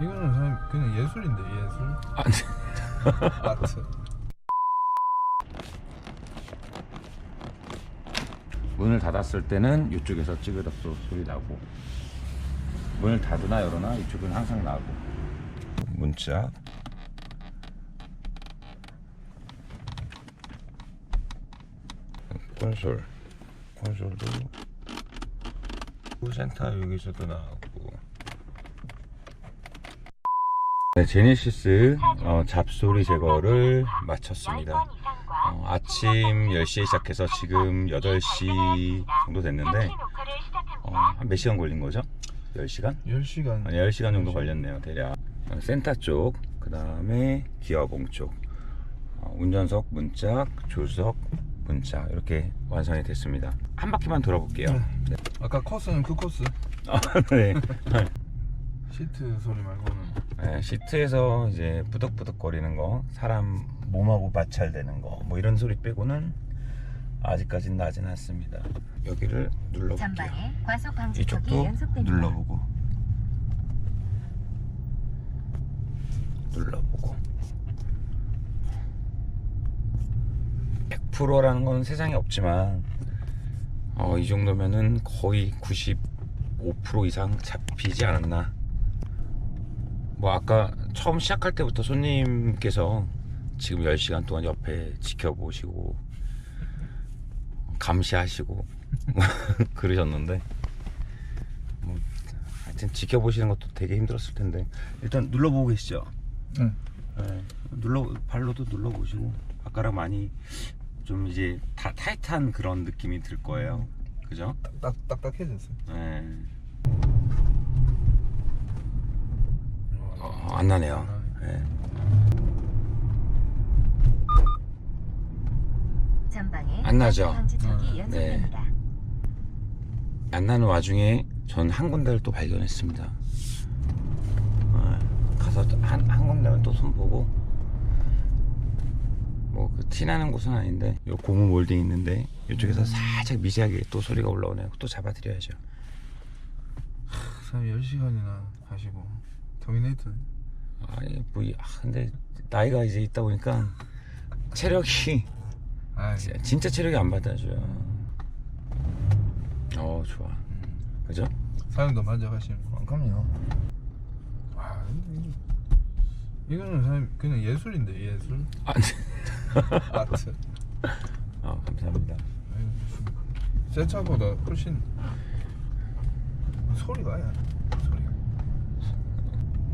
이거는 사실 그냥 예술인데 예술. 아, 아트. 문을 닫았을 때는 이쪽에서 찌그덕 소- 소리 나고 문을 닫으나 열어나 이쪽은 항상 나고. 문짝 콘솔. 콘솔도. 센터 여기서도 나오고 네, 제네시스 어, 잡소리 제거를 마쳤습니다 어, 아침 10시에 시작해서 지금 8시 정도 됐는데 어, 한 몇 시간 걸린 거죠? 10시간? 10시간. 아니 10시간 정도 걸렸네요 대략 어, 센터 쪽, 그 다음에 기어봉 쪽 어, 운전석, 문짝, 조수석, 문짝 이렇게 완성이 됐습니다 한 바퀴만 돌아볼게요 네. 아까 코스는 그 코스. 아, 네. 시트 소리 말고는. 네, 시트에서 이제 부덕부덕 거리는 거 사람 몸하고 마찰되는 거 뭐 이런 소리 빼고는 아직까진 나진 않습니다. 여기를 눌러볼게요. 전방에 과속 방지턱이 이쪽도 연속됩니다. 눌러보고. 눌러보고. 100%라는 건 세상에 없지만 어, 이 정도면은 거의 95% 이상 잡히지 않았나 뭐 아까 처음 시작할 때부터 손님께서 지금 10시간 동안 옆에 지켜보시고 감시하시고 그러셨는데 뭐 하여튼 지켜보시는 것도 되게 힘들었을 텐데 일단 눌러보고 계시죠? 응. 네, 눌러 발로도 눌러보시고 아까랑 많이 좀 이제 다 타이트한 그런 느낌이 들 거예요. 그죠? 딱 딱딱해졌어. 네. 어, 안 나네요. 네. 안 나죠? 연속됩니다. 안 나는 와중에 전 한 군데를 또 발견했습니다. 어, 가서 한, 한 군데만 또 손보고 뭐 그 티나는 곳은 아닌데 요 고무 몰딩 있는데 이쪽에서 살짝 미세하게 또 소리가 올라오네요. 또 잡아드려야죠. 사람 10시간이나 하시고. 터미네이터네. 아니 뭐 이- 아, 근데 나이가 이제 있다 보니까 체력이 아, 지- 진짜 체력이 안 받아줘요. 어 좋아. 그죠? 사장님도 만족하시는 거. 그럼요. 와, 근데 이거- 이거는 사실 그냥 예술인데 예술. 아, 아트. 아 감사합니다. 무슨 새 차보다 훨씬 소리가 아예 안 나.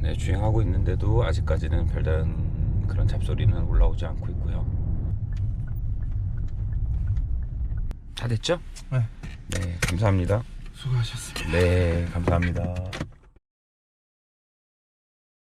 네, 주행하고 있는데도 아직까지는 별다른 그런 잡소리는 올라오지 않고 있고요. 다 됐죠? 네. 네, 감사합니다. 수고하셨습니다. 네, 감사합니다.